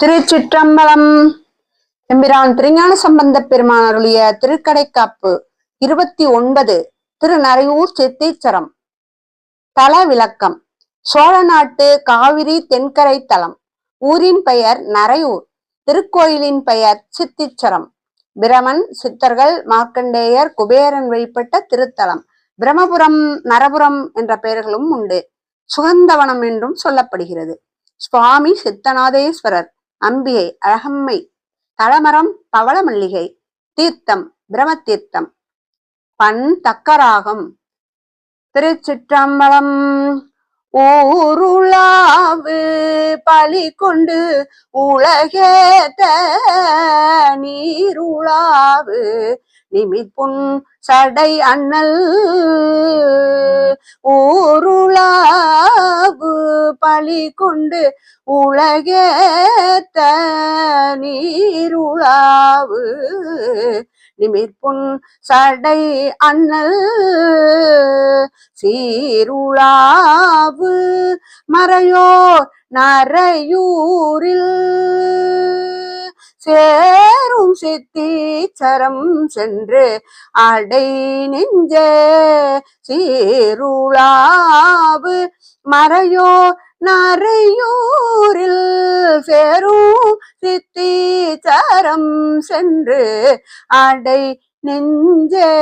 திருச்சிற்றம்பலம். எம்பிரான் திருஞான சம்பந்த பெருமானருடைய அருளிய திருக்கடைக்காப்பு இருபத்தி ஒன்பது திருநறையூர் சித்தீச்சரம் தல விளக்கம் சோழ நாட்டு காவிரி தென்கரை தலம். ஊரின் பெயர் நரையூர் திருக்கோயிலின் பெயர் சித்திச்சரம் பிரமன் சித்தர்கள் மார்க்கண்டேயர் குபேரன் வழிபட்ட திருத்தலம். பிரமபுரம் நரபுரம் என்ற பெயர்களும் உண்டு. சுகந்தவனம் என்றும் சொல்லப்படுகிறது. சுவாமி சித்தநாதேஸ்வரர். அம்பிகை அழகம்மை தளமரம் பவள மல்லிகை தீர்த்தம் பிரம தீர்த்தம் பண் தக்கராகம் திருச்சிற்றம்பலம் ஊருளாவு பலி கொண்டு உலகேத்த நீருளாவு நிமிப்புண் சடை அண்ணல். ஊருளாவு பழி கொண்டு உலகேத்த நீருளாவு. நிமிர்புன் சடை அண்ணல். சீருளாவு மறையோர் நரையூரில் சேரும் சித்தீச்சரம் சென்று அடை நெஞ்ச சீருளாவு மறையோ நரையூரில் சேரும் சித்தீச்சரம் சென்று அடை நெஞ்சே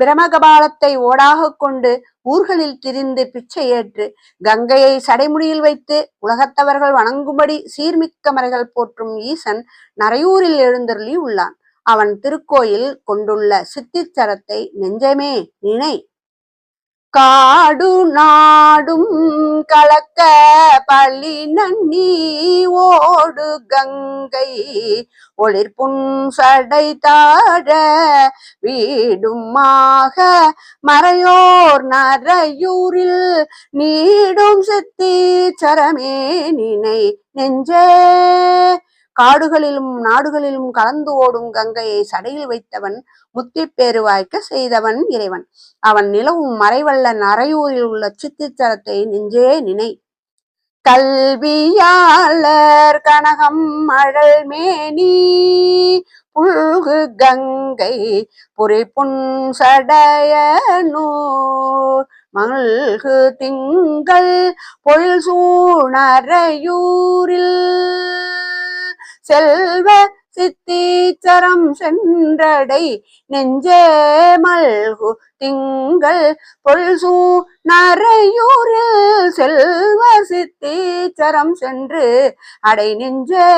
பிரமகபாலத்தை ஓடாகக் கொண்டு ஊர்களில் திரிந்து பிச்சை ஏற்று கங்கையை சடைமுடியில் வைத்து உலகத்தவர்கள் வணங்கும்படி சீர்மிக்க மறைகள் போற்றும் ஈசன் நரையூரில் எழுந்தருளி உள்ளான். அவன் திருக்கோயில் கொண்டுள்ள சித்திச்சரத்தை நெஞ்சமே நினை காடு நாடும் கலக்க பள்ளி நன்னி ஓடு கங்கை. ஒளிர்புண் சடை தாழ வீடுமாக மறையோர் நரையூரில் நீடும் சித்தி சரமே நினை நெஞ்சே. காடுகளிலும் நாடுகளிலும் கலந்து ஓடும் கங்கையை சடையில் வைத்தவன் முத்தி பேருவாய்க்க செய்தவன் இறைவன். அவன் நிலவும் மறைவல்ல நரையூரில் உள்ள சித்தித்தரத்தை நெஞ்சே நினை. கல்வியாளர் கனகம் மழல் மேனி புல்கு கங்கை புரி புன் சடையனூர். மல்கு திங்கள் பொழில் சூணரையூரில் செல்வ சித்தீச்சரம் சென்றடை நெஞ்சே மல்கு திங்கள் பொல்சூ நரையூரில் செல்வ சித்தீச்சரம் சென்று அடை நெஞ்சே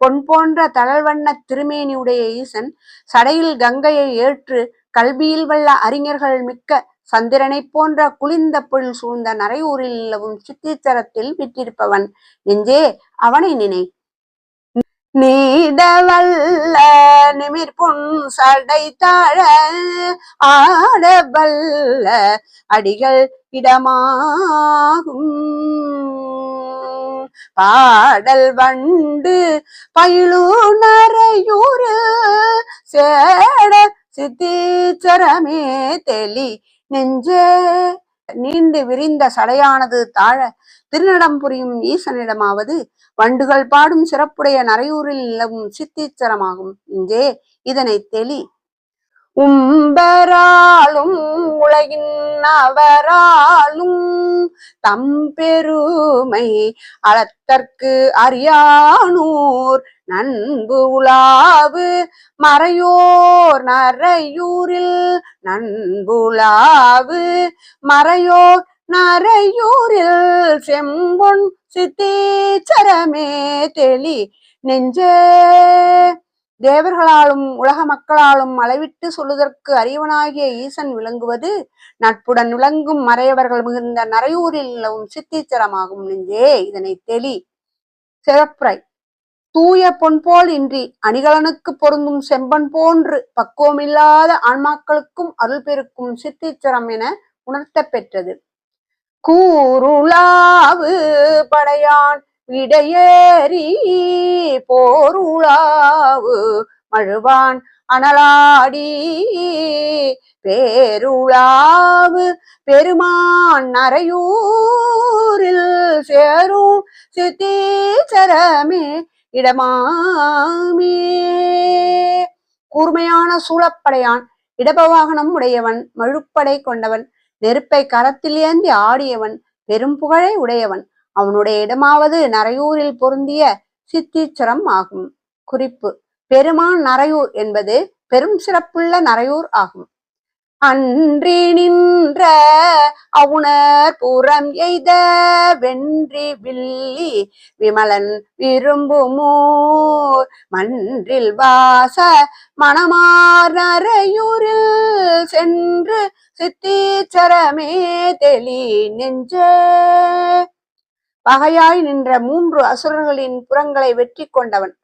பொன் போன்ற தழல் திருமேனியுடைய ஈசன் சடையில் கங்கையை ஏற்று கல்வியில் வல்ல அறிஞர்கள் மிக்க சந்திரனைப் போன்ற குளிர்ந்த பொருள் சூழ்ந்த நரையூரில் நிலவும் சித்திச்சரத்தில் விற்றிருப்பவன் நெஞ்சே அவனை நினை. நீடவல்ல நிமிர் புன் சடை தாழ ஆடவல்ல அடிகள் இடமாகும். பாடல் வண்டு பயிலு நரையூரு சேட சித்திச்சரமே தெளி நெஞ்சே நீண்டு விரிந்த சடையானது தாழ திருநடம் புரியும் ஈசனிடமாவது வண்டுகள் பாடும் சிறப்புடைய நரையூரில் நிலவும் சித்திச்சரமாகும். இங்கே இதனை தெளி. உம்பராலும் உலகின் அவராலும் தம் பெருமை அளத்தற்கு அறியானூர் நண்பு உலாவு மறையோர் நரையூரில் நண்புலாவு மறையோர் நரையூரில் செம்பொன் சித்தீச்சரமே தெளி நெஞ்சே தேவர்களாலும் உலக மக்களாலும் அளவிட்டு சொல்லுதற்கு அறிவனாகிய ஈசன் விளங்குவது நட்புடன் விளங்கும் மறையவர்கள் மிகுந்த நரையூரில் நிலவும் சித்திச்சரமாகும் நெஞ்சே இதனை தெளி. சிறப்புரை. தூய பொன் போல் இன்றி அணிகலனுக்கு பொருந்தும் செம்பன் போன்று பக்குவமில்லாத ஆன்மாக்களுக்கும் அருள் பெருக்கும் சித்திச்சரம் என உணர்த்தப் பெற்றது. கூருளாவு படையான் விடையேறி போருளாவு மழுவான் அனலாடி பேருளாவு பெருமான் நரையூரில் சேரும் சித்தீச்சரமே இடமாமே. கூர்மையான சூழப்படையான் இடபவாகனம் உடையவன் மழுப்படை கொண்டவன் நெருப்பை கரத்தில் ஏந்தி ஆடியவன் பெரும் புகழை உடையவன் அவனுடைய இடமாவது நரையூரில் பொருந்திய சித்தீச்சரம் ஆகும். குறிப்பு பெருமான் நரையூர் என்பது பெரும் சிறப்புள்ள நரையூர் ஆகும். அன்றி நின்ற அவுணர் புறம் எய்த வென்றி வில்லி விமலன் விரும்புமூர் மன்றில் வாச மணமார் நரையூரில் சென்று சித்தீச்சரமே தெளி நெஞ்சே பகையாய் நின்ற மூன்று அசுரர்களின் புறங்களை வெற்றி கொண்டவன்.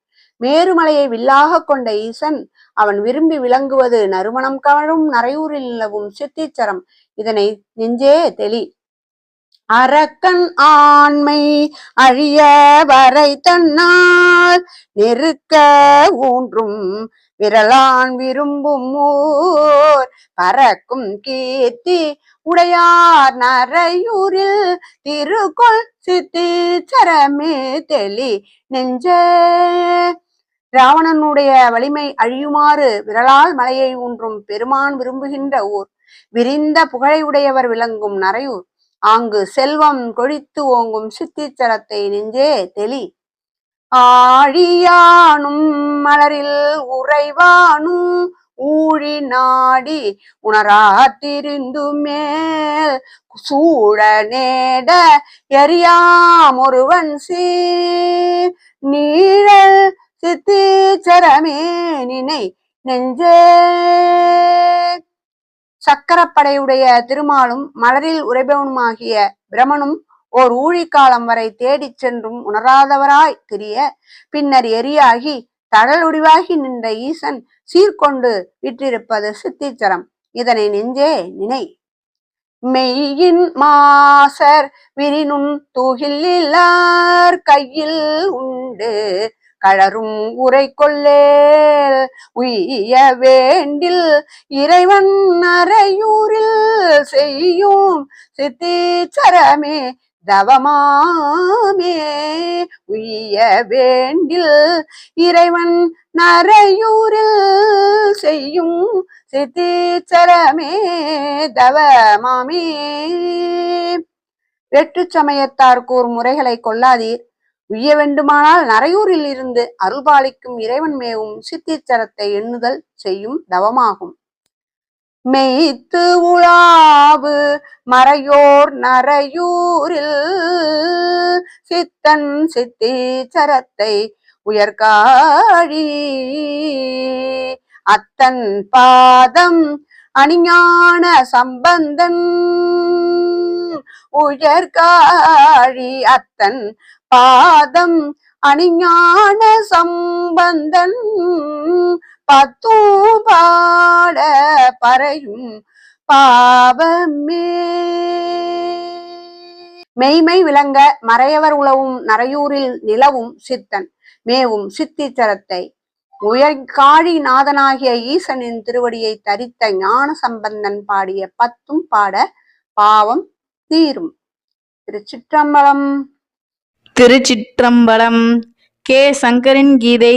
மேருமலையை வில்லாக கொண்ட ஈசன் அவன் விரும்பி விளங்குவது நறுமணம் கவழும் நரையூரில் நிலவும் சித்திச்சரம். இதனை நெஞ்சே தெளி. அரக்கன் ஆண்மை அழிய வரை தன்னால் நெருக்க ஊன்றும் பிறலான் விரும்பும் ஊர். பறக்கும் கீர்த்தி உடையார் நரையூரில் சித்தி சரமே தெளி நெஞ்சே. ராவணனுடைய வலிமை அழியுமாறு விரலால் மலையை ஊன்றும் பெருமான் விரும்புகின்ற ஊர். விரிந்த புகழை உடையவர் விளங்கும் நரையூர் ஆங்கு செல்வம் கொழித்து ஓங்கும் சித்திச்சரத்தை நெஞ்சே தெளி ஆழியானும் மலரில் உறைவானும் ஊழி நாடி உணராத்திருந்து மேல் சூழ நேட எரியாம் ஒருவன் நீழல் சித்தீச்சரமே நினை நெஞ்சே. சக்கரப்படையுடைய திருமாலும் மலரில் உறைபவனுமாகிய பிரமனும் ஓர் ஊழிக்காலம் வரை தேடிச் சென்றும் உணராதவராய் திரிய பின்னர் எரியாகி தழலுடிவாகி நின்ற ஈசன் சீர்கொண்டு விற்றிருப்பது சித்திச்சரம். இதனை நெஞ்சே நினை. மெய்யின் மாசர் விரினும் தூகில்லார் கையில் உண்டு. கழரும் உரை கொள்ளேல் உய்ய வேண்டில் இறைவன் அறையூரில் செய்யும் சித்திச்சரமே. தவமாமே உய்ய வேண்டில் இறைவன் நரையூரில் செய்யும் சித்திச்சரமே தவமாமே. வெற்று சமயத்தார் கூறும் முறைகளை கொள்ளாதீர். உய்ய வேண்டுமானால் நரையூரில் இருந்து அருள்பாலிக்கும் இறைவன் மேவும் சித்திச்சரத்தை எண்ணுதல் செய்யும் தவமாகும். மெய்த்து உலாவு மறையோர் நரையூரில் சித்தன் சித்தீச்சரத்தை உயர்காழி. அத்தன் பாதம் அணிஞான சம்பந்தன். உயர்காழி அத்தன் பாதம் அணிஞான சம்பந்தன். பத்தும் பறையும் பாவமே. மெய்மை விளங்க மறையவர் உளவும் நரையூரில் நிலவும் சித்தன் மேவும் சித்திச்சரத்தை உயர்காழி நாதனாகிய ஈசனின் திருவடியை தரித்த ஞான சம்பந்தன் பாடிய பத்தும் பாட பாவம் தீரும். திருச்சிற்றம்பலம். திருச்சிற்றம்பலம் கே சங்கரின் கீதை